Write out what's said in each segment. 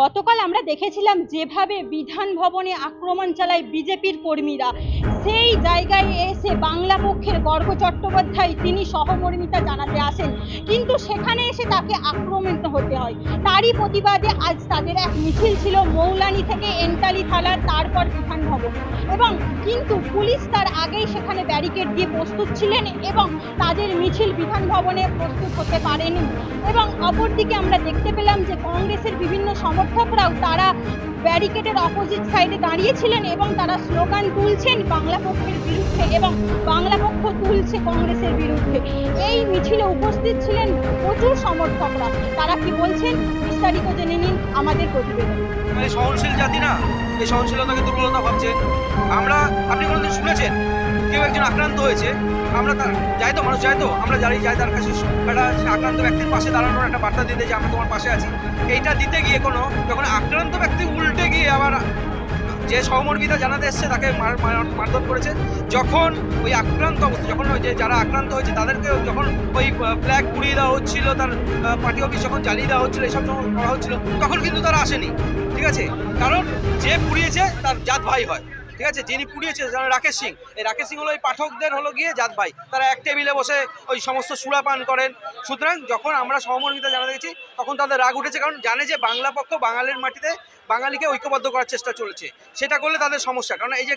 গতকাল আমরা দেখেছিলাম যেভাবে বিধান ভবনে আক্রমণ চালায় বিজেপির কর্মীরা। সেই জায়গায় এসে বাংলা পক্ষের গর্গ চট্টোপাধ্যায় তিনি সহমর্মিতা জানাতে আসেন। কিন্তু সেখানে এসে তাকে আক্রমণ হতে হয়। তারই প্রতিবাদে আজ তাদের এক মিছিল ছিল মৌলানি থেকে এন্টালি থালার, তারপর বিধান ভবন। এবং কিন্তু পুলিশ তার আগেই সেখানে ব্যারিকেড দিয়ে প্রস্তুত ছিলেন এবং তাদের মিছিল বিধান ভবনে প্রস্তুত হতে পারেনি। এবং অপরদিকে আমরা দেখতে পেলাম যে কংগ্রেসের বিভিন্ন সমর্থকরাও তারা ব্যারিকেডের অপোজিট সাইডে দাঁড়িয়েছিলেন এবং তারা স্লোগান তুলছেন, বাংলা পক্ষের বিরুদ্ধে এবং বাংলা পক্ষ তুলছে কংগ্রেসের বিরুদ্ধে। এই মিছিলে উপস্থিত ছিলেন প্রচুর সমর্থকরা। তারা কি বলছেন? বিস্তারিত জেনে নিন আমাদের প্রতিবেদন। সহনশীল জাতি না? এই সহনশীলতাকে দুর্বলতা ভাবছেন। আমরা, আপনি কোনোদিন শুনেছেন? কেউ একজন আক্রান্ত হয়েছে। আমরা তার, যাই তো, মানুষ যাই তো, আমরা যাই যাই তার কাছে একটা আক্রান্ত ব্যক্তির পাশে দাঁড়ানোর একটা বার্তা দিতে যে আমরা তোমার পাশে আছি। এইটা দিতে গিয়ে কোনো, যখন আক্রান্ত ব্যক্তি উল্টে গিয়ে আবার যে সহমর্মিতা জানাতে এসছে, তাকে মার মার- মারধর করেছে। যখন ওই আক্রান্ত অবস্থা যখন ওই যে যারা আক্রান্ত হয়েছে, তাদেরকে যখন ওই ফ্ল্যাগ পুড়িয়ে দেওয়া হচ্ছিল, তার পার্টি অফিস যখন জ্বালিয়ে দেওয়া হচ্ছিল, এসব যখন করা হচ্ছিল, তখন কিন্তু তারা আসেনি। ঠিক আছে? কারণ যে পুড়িয়েছে, তার জাত ভাই হয়। ঠিক আছে? যিনি পুড়িয়েছে যেমন রাকেশ সিং। এই রাকেশ সিং হলো এই পাঠকদের হলো গিয়ে জাত ভাই। তারা এক টেবিলে বসে ওই সমস্ত সুরা পান করেন। সুতরাং যখন আমরা সহমর্মিতা জানাতে গেছি, তখন তাদের রাগ উঠেছে, কারণ জানে যে বাংলা পক্ষ বাঙালির মাটিতে বাঙালিকে ঐক্যবদ্ধ করার চেষ্টা চলছে। সেটা করলে তাদের সমস্যা। কারণ এই যে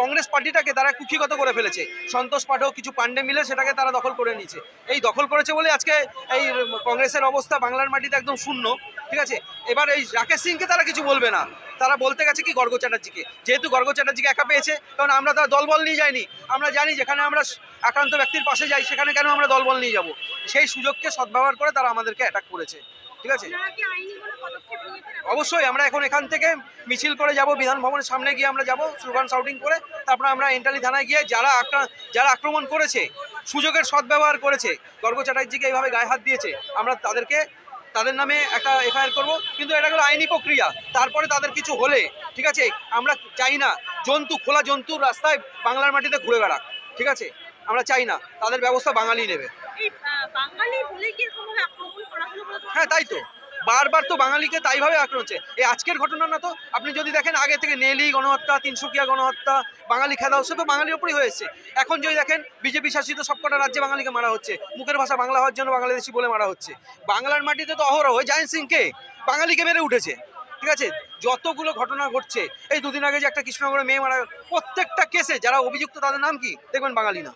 কংগ্রেস পার্টিটাকে তারা কুক্ষিগত করে ফেলেছে। সন্তোষ পাঠক, কিছু পাণ্ডে মিলে সেটাকে তারা দখল করে নিয়েছে। এই দখল করেছে বলে আজকে এই কংগ্রেসের অবস্থা বাংলার মাটিতে একদম শূন্য। ঠিক আছে? এবার এই রাকেশ সিংকে তারা কিছু বলবে না। তারা বলতে গেছে কি গর্গ চ্যাটার্জিকে। যেহেতু গর্গ চ্যাটার্জিকে একা পেয়েছে কারণ আমরা তার দলবল নিয়ে যাইনি। আমরা জানি যেখানে আমরা আক্রান্ত ব্যক্তির পাশে যাই সেখানে কেন আমরা দলবল নিয়ে যাব? সেই সুযোগকে সদ্ব্যবহার করে তারা আমাদেরকে অ্যাটাক করেছে। ঠিক আছে? অবশ্যই আমরা এখন এখান থেকে মিছিল করে যাব বিধান ভবনের সামনে গিয়ে আমরা যাব স্লোগান শাউটিং করে তারপরে আমরা এন্টালি থানায় গিয়ে যারা যারা আক্রমণ করেছে সুযোগের সদ্ব্যবহার করেছে গর্গ চ্যাটার্জিকে এইভাবে গায়ে হাত দিয়েছে আমরা তাদেরকে তাদের নামে একটা এফআইআর করব কিন্তু এটা হলো আইনি প্রক্রিয়া। তারপরে তাদের কিছু হলে ঠিক আছে আমরা চাই না জন্তু খোলা জন্তুর রাস্তায় বাংলার মাটিতে ঘুরে বেড়াক ঠিক আছে? আমরা চাই না তাদের ব্যবস্থা বাঙালি নেবে হ্যাঁ তাই তো। বারবার তো বাঙালিকে তাইভাবে আক্রমণ হচ্ছে এই আজকের ঘটনা না তো? আপনি যদি দেখেন, আগে থেকে নেলি গণহত্যা, তিনসুকিয়া গণহত্যা, বাঙালি খেদা সে তো বাঙালির উপরই হয়েছে। এখন যদি দেখেন, বিজেপি শাসিত সবকটা রাজ্যে বাঙালিকে মারা হচ্ছে। মুখের ভাষা বাংলা হওয়ার জন্য বাংলাদেশি বলে মারা হচ্ছে। বাংলার মাটিতে তো অহরহ। জায়ন সিংকে? বাঙালিকে মেরে উঠেছে। ঠিক আছে? যতগুলো ঘটনা ঘটছে, এই দুদিন আগে যে একটা কৃষ্ণনগরে মেয়ে মারা প্রত্যেকটা কেসে যারা অভিযুক্ত, তাদের নাম কি? দেখবেন বাঙালি না।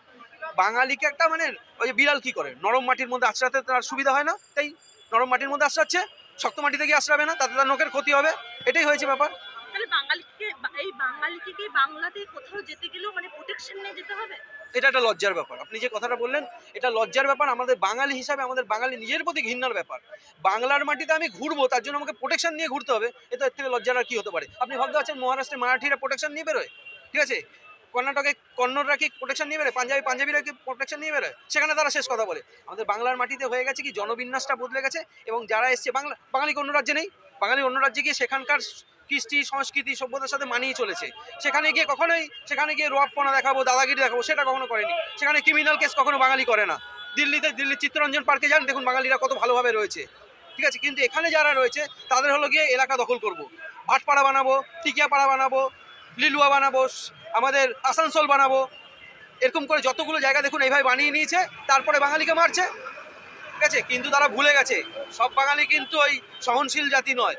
বাঙালিকে একটা মানে ওই বিড়াল কি করে? নরম মাটির মধ্যে আশ্রাতে তার সুবিধা হয় না? তাই নরম মাটির মধ্যে আশ্রাচ্ছে শক্ত মাটিতে গিয়ে আশ্রাবে না তাতে তার নোকের ক্ষতি হবে। এটাই হয়েছে ব্যাপার। তাহলে এই বাঙালিকে কি বাংলাতে কোথাও যেতে গেলেও মানে প্রোটেকশন নিয়ে যেতে হবে? এটা একটা লজ্জার ব্যাপার। আপনি যে কথাটা বললেন এটা লজ্জার ব্যাপার আমাদের বাঙালি হিসাবে আমাদের বাঙালি নিজের প্রতি ঘৃণার ব্যাপার। বাংলার মাটিতে আমি ঘুরবো তার জন্য আমাকে প্রোটেকশন নিয়ে ঘুরতে হবে। এটা এর থেকে লজ্জার আর কি হতে পারে? আপনি ভাবতে পারছেন মহারাষ্ট্রে মারাঠিরা প্রোটেকশন নিয়ে বেরোয়? ঠিক আছে? কর্ণাটকে কন্নড়রা কি প্রোটেকশন নিয়ে বেরোয়? পাঞ্জাবি, পাঞ্জাবিরা কি প্রোটেকশন নিয়ে বেরোয়? সেখানে তারা শেষ কথা বলে। আমাদের বাংলার মাটিতে হয়ে গেছে কি? জনবিন্যাসটা বদলে গেছে এবং যারা এসছে, বাংলা, বাঙালি অন্য রাজ্যে নেই? বাঙালি অন্য রাজ্যে গিয়ে সেখানকার কৃষ্টি, সংস্কৃতি, সভ্যতার সাথে মানিয়ে চলেছে। সেখানে গিয়ে কখনোই, সেখানে গিয়ে রোয়াপনা দেখাবো, দাদাগিরি দেখাবো, সেটা কখনো করেনি। সেখানে ক্রিমিনাল কেস কখনো বাঙালি করে না। দিল্লিতে, দিল্লির চিত্তরঞ্জন পার্কে যান, দেখুন বাঙালিরা কত ভালোভাবে রয়েছে। ঠিক আছে? কিন্তু এখানে যারা রয়েছে, তাদের হলো গিয়ে এলাকা দখল করব। ভাটপাড়া বানাবো, টিকিয়াপাড়া বানাবো, লিলুয়া বানাবো আমাদের আসানসোল বানাবো। এরকম করে যতগুলো জায়গা দেখুন এইভাবে বানিয়ে নিয়েছে, তারপরে বাঙালিকে মারছে। ঠিক আছে? কিন্তু তারা ভুলে গেছে। সব বাঙালি কিন্তু ওই সহনশীল জাতি নয়।